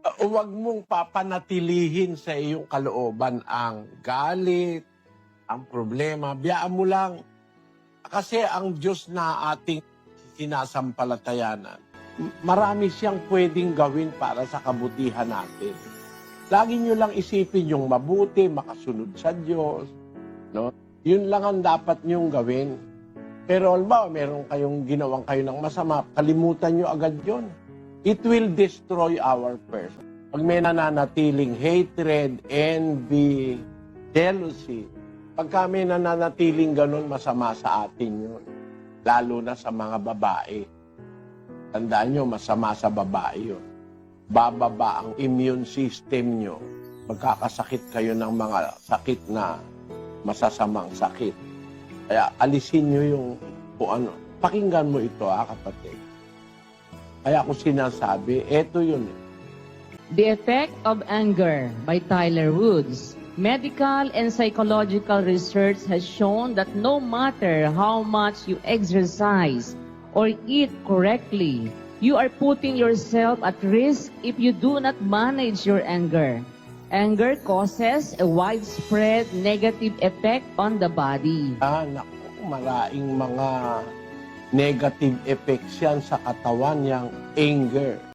Huwag mong papanatilihin sa iyong kalooban ang galit, ang problema. Biyaan mo lang. Kasi ang Diyos na ating sinasampalatayanan, marami siyang pwedeng gawin para sa kabutihan natin. Lagi nyo lang isipin yung mabuti, makasunod sa Diyos. No? Yun lang ang dapat nyong gawin. Pero halimbawa, meron kayong ginawang kayo ng masama, kalimutan nyo agad yon. It will destroy our person. Pag may nananatiling hatred, envy, jealousy, pagka may nananatiling ganun, masama sa atin yun. Lalo na sa mga babae. Tandaan nyo, masama sa babae yun. Bababa ang immune system nyo. Magkakasakit kayo ng mga sakit na masasamang sakit. Kaya alisin nyo yung kung ano. Pakinggan mo ito ha, kapatid. Kaya ako sinasabi, eto yun. eh. The Effect of Anger by Tyler Woods. Medical and psychological research has shown that no matter how much you exercise or eat correctly, you are putting yourself at risk if you do not manage your anger. Anger causes a widespread negative effect on the body. Ah, naku, maraming mga negative effects yan sa katawan yung anger.